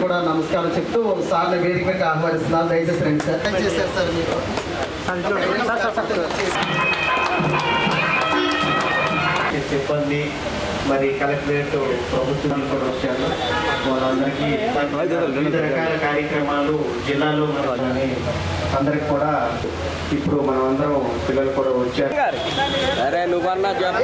కూడా నమస్కారం చెప్తూ సార్ని వేదిక మీద ఆహ్వానిస్తున్నాను. దయచేసి రండి సార్. చేశారు సార్ మీరు. సిబ్బంది మరి కలెక్టరేట్ ప్రభుత్వం కూడా వచ్చారు. వాళ్ళందరికీ వివిధ రకాల కార్యక్రమాలు జిల్లాలో అందరికి కూడా ఇప్పుడు మనం అందరం పిల్లలు కూడా వచ్చారు. అరే నువ్వన్నా అది సార్.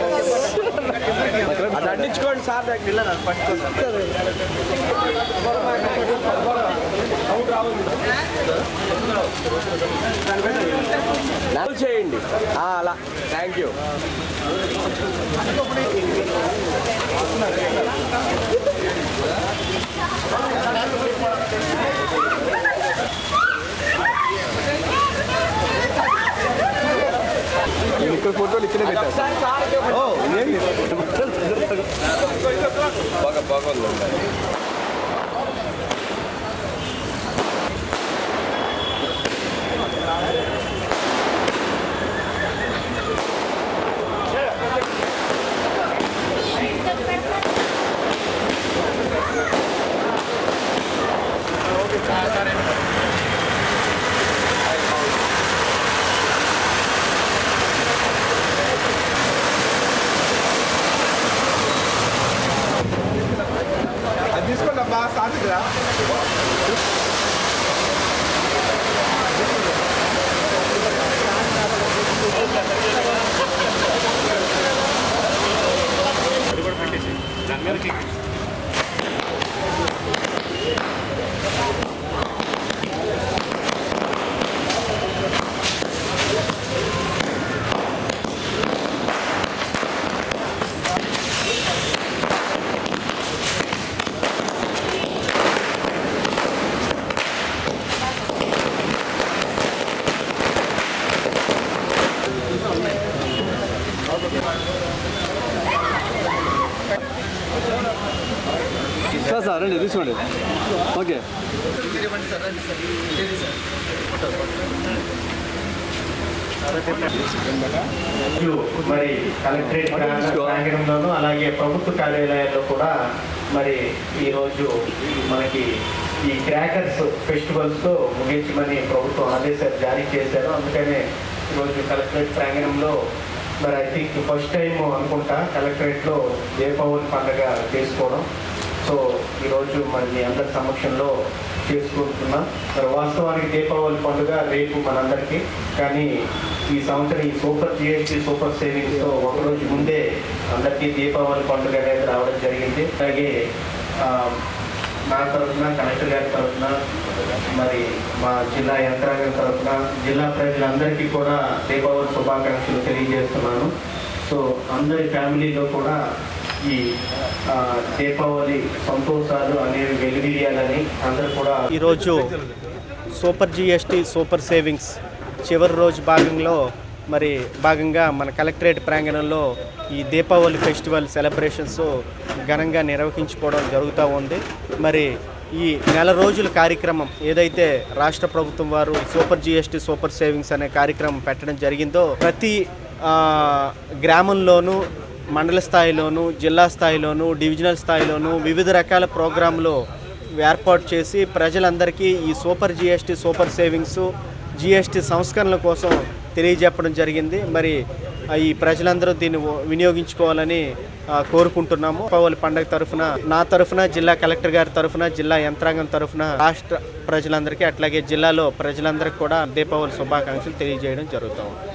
నల్ చేయండి. అలా. థ్యాంక్ యూ ఇక్కడ ఫోటోలు ఇక్కడే పెట్టారు. బాగా బాగుంది అది తీసుకోండి అబ్బా సాధిద్రా సార్ సార్ రండి తీసుకోండి. ఓకే. మరి కలెక్టరేట్ ప్రాంగణంలోను అలాగే ప్రభుత్వ కార్యాలయాల్లో కూడా మరి ఈరోజు మనకి ఈ క్రాకర్స్ ఫెస్టివల్స్తో ముగించమని ప్రభుత్వం ఆదేశాలు జారీ చేశారు. అందుకనే ఈరోజు కలెక్టరేట్ ప్రాంగణంలో మరి ఐ థింక్ ఫస్ట్ టైం అనుకుంటా కలెక్టరేట్లో దీపావళి పండుగ చేసుకోవడం. సో ఈరోజు మరి మీ అందరి సమక్షంలో చేసుకుంటున్నాం. మరి వాస్తవానికి దీపావళి పండుగ రేపు మనందరికీ. కానీ ఈ సంవత్సరం ఈ సూపర్ జిఎస్టీ సూపర్ సేవింగ్స్తో ఒకరోజు ముందే అందరికీ దీపావళి పండుగ అనేది రావడం జరిగింది. అలాగే నా తరఫున కలెక్టర్ గారి తరఫున మరి మా జిల్లా యంత్రాంగం తరఫున జిల్లా ప్రజలందరికీ కూడా దీపావళి శుభాకాంక్షలు తెలియజేస్తున్నాను. సో అందరి ఫ్యామిలీలో కూడా ఈ దీపావళి సంతోషాలు అనేవి వెలువీయాలని అందరూ కూడా ఈరోజు సూపర్ జిఎస్టీ సూపర్ సేవింగ్స్ చివరి రోజు భాగంలో మరి భాగంగా మన కలెక్టరేట్ ప్రాంగణంలో ఈ దీపావళి ఫెస్టివల్ సెలబ్రేషన్స్ ఘనంగా నిర్వహించుకోవడం జరుగుతూ ఉంది. మరి ఈ నెల రోజుల కార్యక్రమం ఏదైతే రాష్ట్ర ప్రభుత్వం వారు సూపర్ జిఎస్టీ సూపర్ సేవింగ్స్ అనే కార్యక్రమం పెట్టడం జరిగిందో ప్రతి గ్రామంలోనూ మండల స్థాయిలోను జిల్లా స్థాయిలోను డివిజనల్ స్థాయిలోను వివిధ రకాల ప్రోగ్రాంలు ఏర్పాటు చేసి ప్రజలందరికీ ఈ super GST super savings GST సంస్కరణల కోసం తెలియజెప్పడం జరిగింది. మరి ఈ ప్రజలందరూ దీన్ని వినియోగించుకోవాలని కోరుకుంటున్నాము. దీపావళి పండుగ తరఫున నా తరఫున జిల్లా కలెక్టర్ గారి తరఫున జిల్లా యంత్రాంగం తరఫున రాష్ట్ర ప్రజలందరికీ అట్లాగే జిల్లాలో ప్రజలందరికీ కూడా దీపావళి శుభాకాంక్షలు తెలియజేయడం జరుగుతుంది.